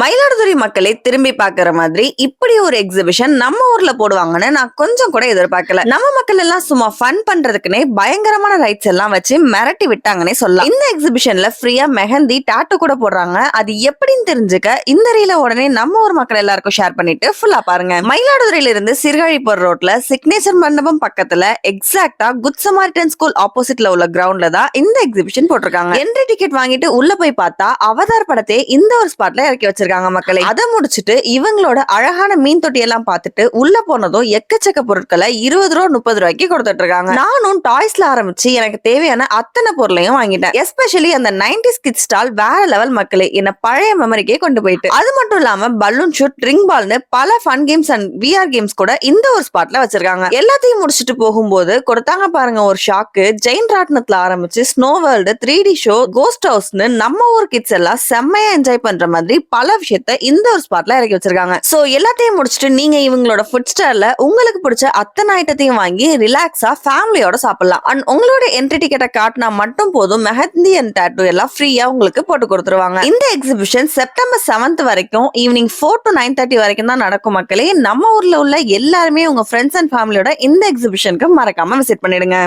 மயிலாடுதுறை மக்களை திரும்பி பாக்குற மாதிரி இப்படி ஒரு எக்ஸிபிஷன் நம்ம ஊர்ல போடுவாங்கன்னு நான் கொஞ்சம் கூட எதிர்பார்க்கல. நம்ம மக்கள் எல்லாம் சும்மா ஃபன் பண்றதுக்குன்னே பயங்கரமான ரைட்ஸ் எல்லாம் வச்சு மிரட்டி விட்டாங்கன்னே சொல்லலாம். இந்த எக்ஸிபிஷன்ல ஃப்ரீயா மெஹந்தி டாட்டு கூட போடுறாங்க. அது எப்படின்னு தெரிஞ்சுக்க இந்த ரீல உடனே நம்ம ஊர் மக்கள் எல்லாருக்கும் ஷேர் பண்ணிட்டு ஃபுல்லா பாருங்க. மயிலாடுதுறையில இருந்து சிறுகழிப்பூர் ரோட்ல சிக்னேச்சர் மண்டபம் பக்கத்துல எக்ஸாக்டா குட் சமாரிட்டன் ஸ்கூல் ஆப்போசிட்ல உள்ள கிரவுண்ட்ல தான் இந்த எக்ஸிபிஷன் போட்டிருக்காங்க. என்ட்ரி டிக்கெட் வாங்கிட்டு உள்ள போய் பார்த்தா அவதார் படத்தை இந்த ஒரு ஸ்பாட்ல இறக்கி வச்சிருக்காங்க. மக்களை. அதை முடிச்சுட்டு இவங்களோட அழகான மீன் தொட்டி எல்லாம் பார்த்துட்டு உள்ள போனதும் எக்கச்சக்க பொருட்களை இருபது ரூபா முப்பது ரூபாய்க்கு கொடுத்துட்டு இருக்காங்க நானும் டாய்ஸ்ல ஆரம்பிச்சு எனக்கு தேவையான அத்தனை பொருளையும் வாங்கிட்டேன். எஸ்பெஷலி அந்த 90s கிட் ஸ்டால் வேற லெவல் மக்களே என்ன பழைய மெமரிக்கே கொண்டு போயிட்டு. அது மட்டும் இல்லாம பலூன் ஷூட் ட்ரிங்க் பால்னு பல fun games and VR games கூட இந்த ஒரு ஸ்பாட்ல வச்சிருக்காங்க. எல்லாத்தையும் முடிச்சிட்டு போகும்போது கொடுத்தாங்க பாருங்க ஒரு ஷாக்கு ஜெயின் ராட்னத்துல ஆரம்பிச்சு snow world three D show ghost ஹவுஸ்னு நம்ம ஊர் கிட்ஸ் எல்லாம் செம்மையா என்ஜாய் பண்ற மாதிரி பல விஷயத்த இந்த ஒரு ஸ்பாட்ல இறக்கி வச்சிருக்காங்க. சோ எல்லாத்தையும் முடிச்சுட்டு நீங்க இவங்களோட ஃபுட் ஸ்டார்ல உங்களுக்கு பிடிச்ச அத்தனை ஐட்டத்தையும் வாங்கி ரிலாக்ஸா ஃபேமிலியோட சாப்பிடலாம். அண்ட் உங்களோட என்ட்ரி டிக்கெட்டை காட்டினா மட்டும் போதும் மெஹந்தி அண்ட் டேட்டூ எல்லாம் ஃப்ரீயா உங்களுக்கு போட்டு கொடுத்துருவாங்க. இந்த எக்ஸிபிஷன் செப்டம்பர் செவன்த் வரைக்கும் evening four to nine thirty வரைக்கும் தான் நடக்கும் மக்களே. நம்ம ஊர்ல உள்ள எல்லாருமே உங்க ஃப்ரெண்ட்ஸ் அண்ட் ஃபேமிலியோட இந்த எக்ஸிபிஷனுக்கு மறக்காம விசிட் பண்ணிடுங்க.